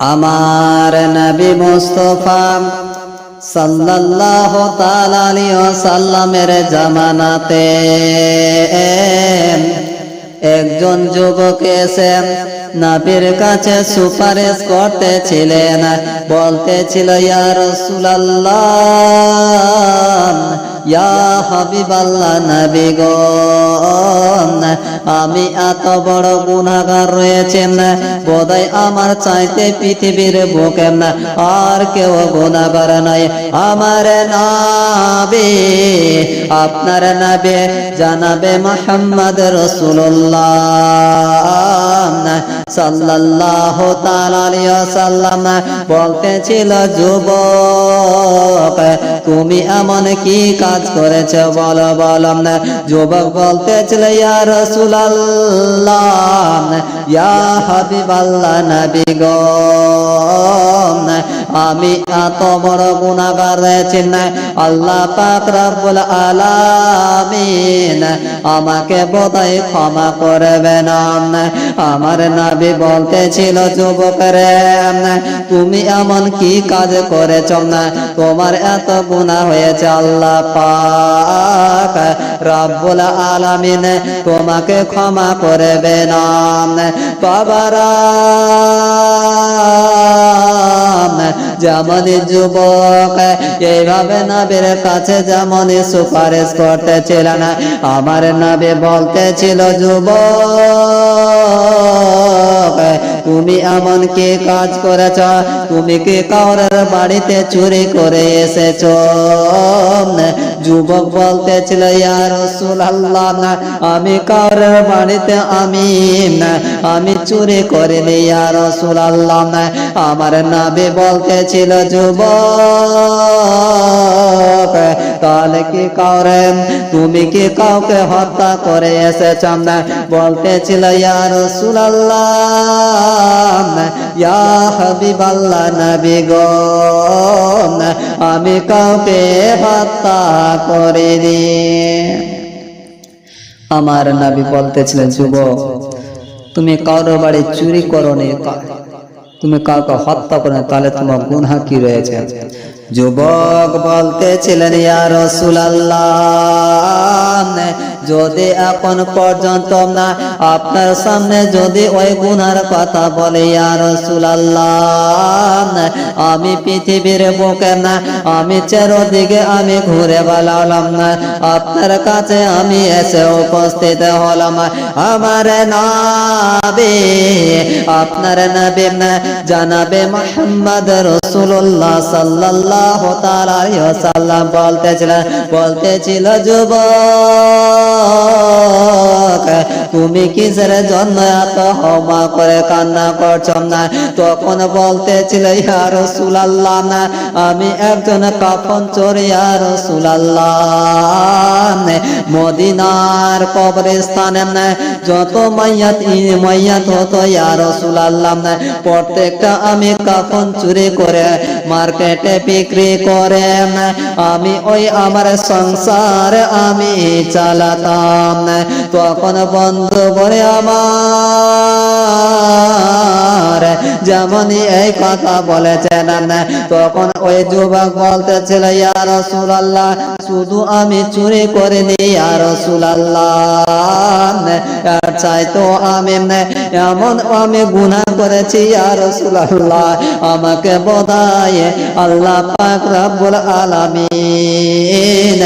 আমার নবী মুস্তফা সাল্লাল্লাহু তাআলা আলাইহি ওয়াসাল্লামের জামানাতে একজন যুবক এসে নবীর কাছে সুপারিশ করতেছিলেন। বলতেছিল, ইয়া রাসূলুল্লাহ, ইয়া হাবিবাল্লাহ নবী গো আমি এত বড় গুনাহগার রয়েছেন, বোধহয় আমার চাইতে পৃথিবীর বুকে আর কেউ গুনাহগার নাই আমার নাবে, আপনার নাবে জানাবে মোহাম্মদ রসুল্লাহ সাল্লাল্লাহু তাআলা আলাইহি ওয়াসাল্লাম বলতেছিল, যুবক, তুমি এমন কি কাজ করেছ? বলো বলো না যুবক বলতেছিল, ইয়া রাসূলুল্লাহ, ইয়া হাবিবাল্লাহ নবী গো, আমি এত বড় গুনাহগার রয়েছি না। আল্লাহ পাক রব্বুল আলামিন আমাকে বোধহয় ক্ষমা করবে না আমার নবী বলতেছিল, যুবকরে, তুমি এমন কি কাজ করেছ না? তোমার এত গুনাহ হয়েছে আল্লাহ পাক রব্বুল আলামিন। তোমাকে ক্ষমা করবে না বাবারা যেমন যুবক, এইভাবে নবীর কাছে যেমন সুপারিশ করতেছিলেন, আমার নবী বলতেছিল, যুবক তুমি এমন কি কাজ করেছ? তুমি কি কাউরের বাড়িতে চুরি করে এসেছ? যুবক বলতে বলতেছিল ইয়া রাসূলুল্লাহ আমি কাউরের বাড়িতে, আমি আমি চুরি করিনি, ইয়া রাসূলুল্লাহ আমার নবী বলতেছিল যুবক, তাহলে কি কাউরে তুমি কি কাউকে হত্যা করে এসেছ? না, বলতে ছিল আর বলতেছিল ইয়া রাসূলুল্লাহ ইয়া হাবিবাল্লাহ নবী গো, আমি কাউকে হত্যা করিনি। আমার নবী বলতেছিলেন, যুবক, তুমি কারও বাড়ি চুরি করো নি তুমি কাউকে হত্যা করো তাহলে তোমার গুনহা কি রয়েছে? যুবক বলতেছিলেন, ইয়া রাসূলুল্লাহ যদি এখন পর্যন্ত না আপনার সামনে যদি ওই গুনার কথা বলে রাসূলুল্লাহ, আমি পৃথিবীর বুকে না, আমি চারদিকে আমি ঘুরে বেড়ালাম না, আপনার কাছে আমি এসে উপস্থিত হলাম। আমার নাবে, আপনার নবী না, জানাবে মোহাম্মদ রাসূলুল্লাহ সাল্লাল্লাহু তাআলা আলাইহি ওয়াসাল্লাম বলতেছিলেন বলতেছিল, যুবক তুমি কিসের জন্য এত হমা করে কান্না করছ না? তখন বলতেছিল ইয়ার সুলাল্লাহ না, আমি একজন কাফন চোর, ইয়া সুলাল্লাহ মদিনার কবরস্থানে যত মাইয়াত মাইয়াত হতো ইয়া রসুল আল্লাহ প্রত্যেকটা আমি কাফন চুরি করে, মার্কেটে বিক্রি করে। আমি ওই আমার সংসার আমি চালাতাম। তখন বন্ধ করে আমার যেমনই এই কথা বলেছেন, তখন ওই যুবক বলতেছিল, ইয়া রাসূলুল্লাহ, শুধু আমি চুরি করিনি, ইয়া রাসূলুল্লাহ, এর চাইতো আমি এমন আমি গুনাহ করেছি, ইয়া রাসূলুল্লাহ, আমাকে বোধায় আল্লাহ পাক রব্বুল আলামিন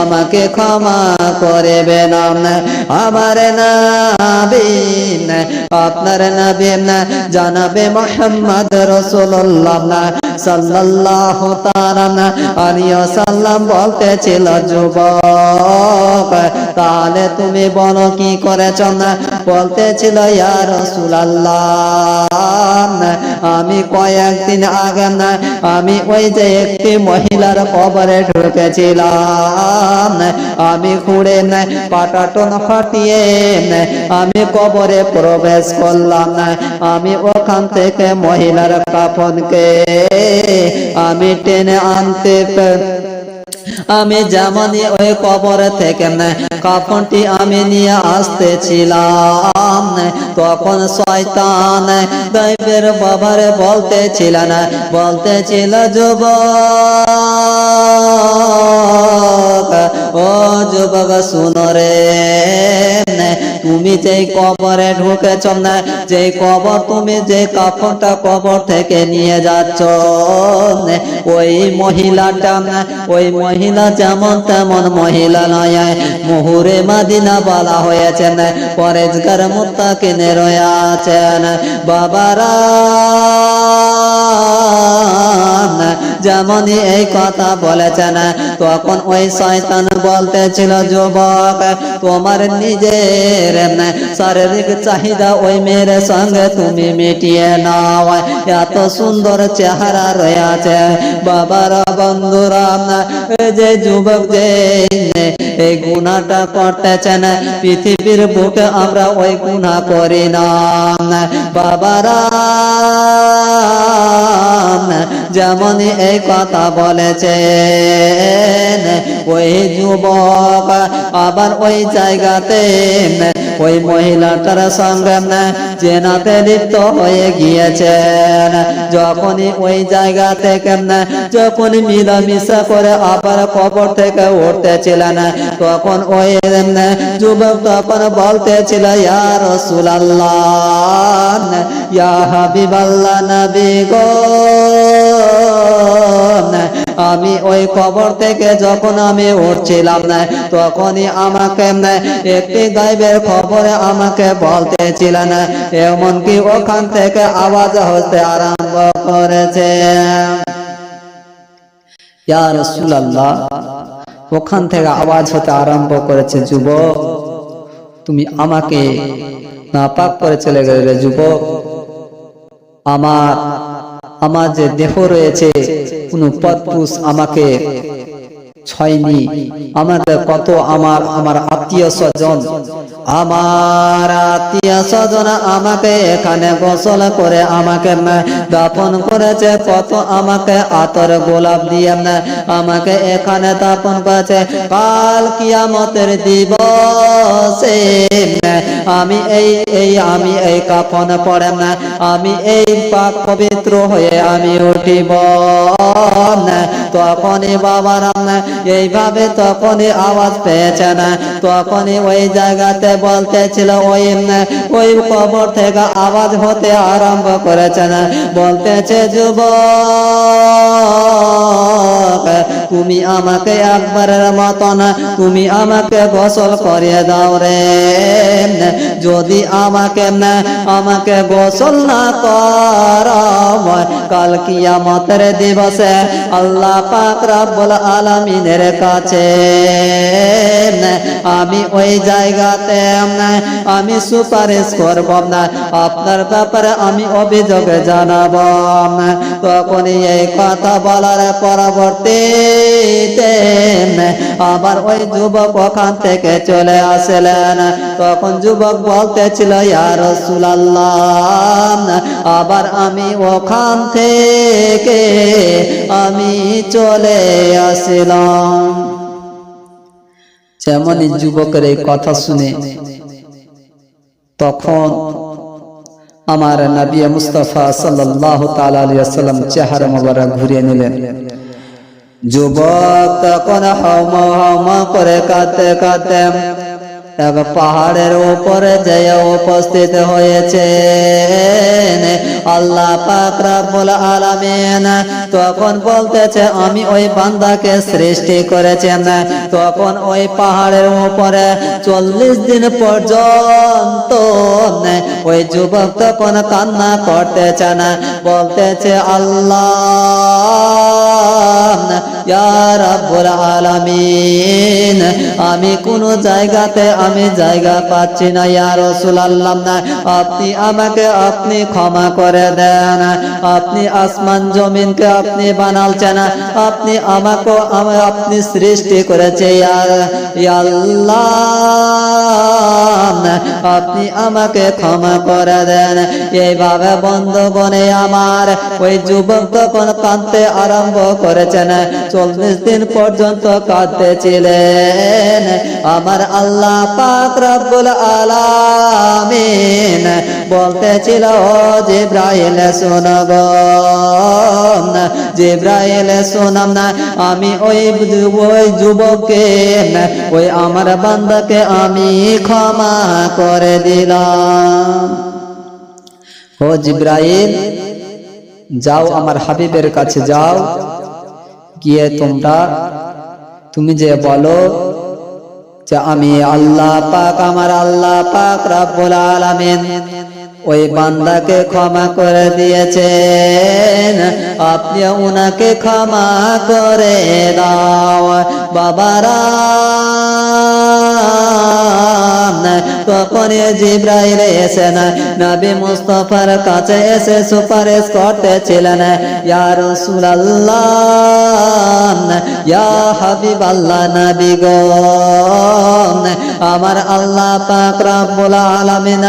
আমাকে ক্ষমা করবেন, আমার নবীন আপনার নবীন জানাবে মোহাম্মদ রাসূলুল্লাহ সাল্লাল্লাহু তাআলা আলাইহি ওয়াসাল্লাম বলতেছিল যুবক তাহলে তুমি বলো কি করেছ না? বলতেছিল, ইয়া আমি কয়েকদিন আগে না, আমি ওই যে একটি মহিলার কবরে ঢুকেছিলাম। আমি খুঁড়ে না, পাটাটন ফাটিয়ে আমি কবরে প্রবেশ করলাম। না আমি ওখান থেকে মহিলার কাফনকে আমি টেনে আনতে আমি যেমনই ওই কবর থেকে কাফনটি আমি নিয়ে আসতেছিলাম। তখন শয়তান দৈবের বাবারে না বলতেছিল, যুবক রে। তুমি কবরে ঢুকেছ না যে কবর তুমি যে কবর থেকে নিয়ে যাচ্ছ, ওই মহিলাটা, ওই মহিলা যেমন তেমন মহিলা নয়। মুহুরে মাদিনা বলা হয়েছে পরেজগার মুত্তাকিনে রয়েছেন বাবারা যেমনই এই কথা বলেছেন, তখন ওই শয়তান বলতেছিল, যুবক, তোমার নিজের শারীরিক চাহিদা ওই মেয়ের সঙ্গে তুমি মিটিয়ে নাও। এত সুন্দর চেহারা রয়েছে। বাবার বন্ধুরা যে যুবক যে এই গুণাটা করতেছেন, পৃথিবীর বুকে আমরা ওই গুণা করি না। বাবারা যেমন এই কথা বলেছেন, ওই যুবক আবার ওই জায়গাতে, ওই মহিলাটার সঙ্গে জেনাতে লিপ্ত হয়ে গিয়েছেন। যখনই ওই জায়গা থেকে যখন মিলামিশা করে আবার কবর থেকে উঠতেছিলেন, তখন ওই যুবক তখন বলতেছিল, ইয়া রাসূলুল্লাহ, ইয়া হাবিবাল্লাহ, নবী গো আমি ওই কবর থেকে যখন আমি উঠছিলাম না তখনই আমাকে একটি গাইবের খবরে আমাকে বলতেছিলেন, এমনকি ওখান থেকে আওয়াজ হতে আরম্ভ করেছে। ওখান থেকে আওয়াজ হতে আরম্ভ করেছে, যুবক, তুমি আমাকে নাপাক করে চলে গেলে যুবক। আমার আমার যে দেহ রয়েছে কোনো পদপুষ আমাকে ছয়নি। আমাকে কত আমার আমার আত্মীয় স্বজন। আমার আত্মীয় স্বজন আমাকে এখানে গোসল করে আমাকে দাপন করেছে, কত আমাকে আতর গোলাপ দিয়ে আমাকে এখানে দাপন করেছে। কাল কিয়ামতের দিবসে আমি এই এই, আমি এই কাপন পড়ে না আমি এই পাক পবিত্র হয়ে আমি উঠিব তখনই বাবার এইভাবে তখনই আওয়াজ পেয়েছে না। তখনই ওই জায়গাতে বলতেছিল, ওই ওই কবর থেকে আওয়াজ হতে আরম্ভ করেছে না। বলতেছে যুব তুমি আমাকে একবারের মতন তুমি আমাকে গোসল করিয়ে দাও রে। যদি আমাকে আমাকে গোসল না কর কাল কিয়ামতের দিবসে আল্লাহ পাক রব্বুল আলামিনের কাছে আমি ওই জায়গাতে আমি সুপারিশ করব না, আপনার ব্যাপারে আমি অভিযোগ জানাব। তখনই এই কথা বলার পরবর্তীতে আবার ওই যুবক ওখান থেকে চলে আসলেন। তখন যুবক বলতেছিল, ইয়া রাসূলুল্লাহ, আবার আমি ওখান থেকে আমি চলে আসলাম। যেমনই যুবকের এই কথা শুনে তখন আমার নবী মুস্তফা সাল্লাল্লাহু তাআলা আলাইহি ওয়াসাল্লাম চেহারা মোবারক ঘুরিয়ে নিলেন। যুবক তখন হাওমা হাওমা করে কাঁদতে কাঁদতে এক পাহাড়ের উপরে যেয়ে উপস্থিত হয়েছে আল্লাহ পাক রব্বুল আলামিন তখন বলতেছে, আমি ওই বান্দাকে সৃষ্টি করেছেন। তখন ওই পাহাড়ের উপরে চল্লিশ দিন পর্যন্ত ওই যুবক তখন কান্না করতেছে না। বলতেছে, আল্লাহ আমি কোন জায়গাতে আমি জায়গা পাচ্ছি না, ইয়া রাসূলুল্লাহ। না আপনি আমাকে, আপনি ক্ষমা করে দেন। আপনি আসমান জমিনকে আপনি বানালছেন। আপনি আমাকে, আমি, আপনি সৃষ্টি করেছে, ইয়া ইয়া আপনি আমাকে ক্ষমা করে দেন। এইভাবে আমার ওই যুবক তখন কাঁদতে আরম্ভ করেছেন। চল্লিশ দিন পর্যন্ত আমার আল্লাহ আলামিন জিব্রাইল জিব্রাইল না, আমি ওই ওই ওই আমার বান্দাকে আমি ক্ষমা করে দিলাম। ও জিব্রাইল, যাও আমার হাবিবের কাছে যাও। গিয়ে তোমরা, তুমি যে বলো যে আমি আল্লাহ পাক, আমার আল্লাহ পাক রব্বুল আলামিন ওই বান্দাকে ক্ষমা করে দিয়েছেন। আপনি উনাকে ক্ষমা করে দাও। বাবারা জিব্রাইল এসে নবী মুস্তফার কাছে এসে সুপারিশ নবী আমার আল্লাহ আলামিন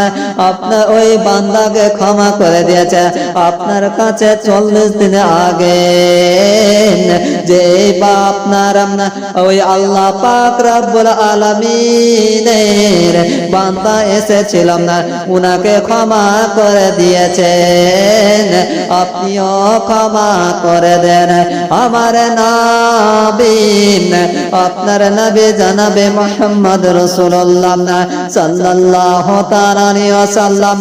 আপনার ওই বান্দাকে ক্ষমা করে দিয়েছে। আপনার কাছে চল্লিশ দিন আগে যে বা আপনার ওই আল্লাহ পাক রব্বুল আলামিনের বান্দা এসেছিলাম না, উনাকে ক্ষমা করে দিয়েছেন। আপনিও ক্ষমা করে দেন। আমার নাবিন, আপনার নবী জানাবে মোহাম্মদ রসুল্লাহ সাল্লাল্লাহু তাআলা আলাইহি ওয়াসাল্লাম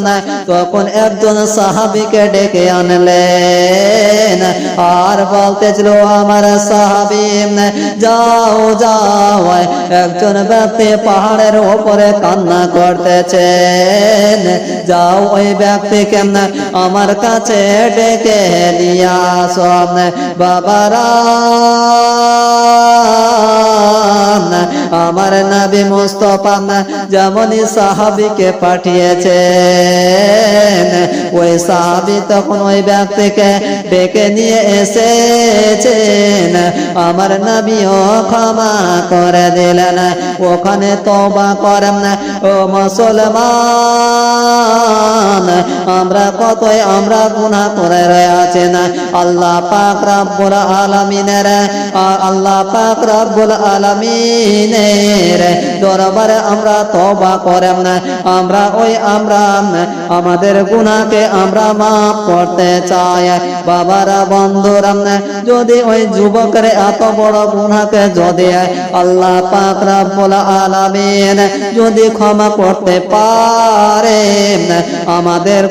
তখন একজন সাহাবীকে ডেকে আনলেন আর বলতেছিল, আমার সাহাবী যাও যাও। একজন ব্যক্তি পাহাড়ের উপরে কান্না করতেছেন। যাও ওই ব্যক্তি ব্যক্তিকে আমার কাছে ডেকে নিয়ে আস। বাবারা আমার নবী মুস্তফা যেমনই সাহাবিকে ওই সাহাবি তখন ওই ব্যক্তিকে ডেকে নিয়ে এসেছেন। আমার নবীও ক্ষমা করে দিলেন, ওখানে করেন, ও মুসলমান, আমরা কতই আমরা গুনাহ করে রয়েছে না। আল্লাহ পাক রব্বুল আলামিনের আল্লাহ পাক রব্বুল আলামিনের দরবারে আমরা তওবা করেন না। আমরা ওই আমরা আমাদের গুনাহকে আমরা মাফ করতে চাই। বাবারা বন্ধুরা যদি ওই যুবকের এত বড় গুণাকে যদি আল্লাহ পাক রব্বুল আলামিন যদি ক্ষমা করতে পারে আমাদের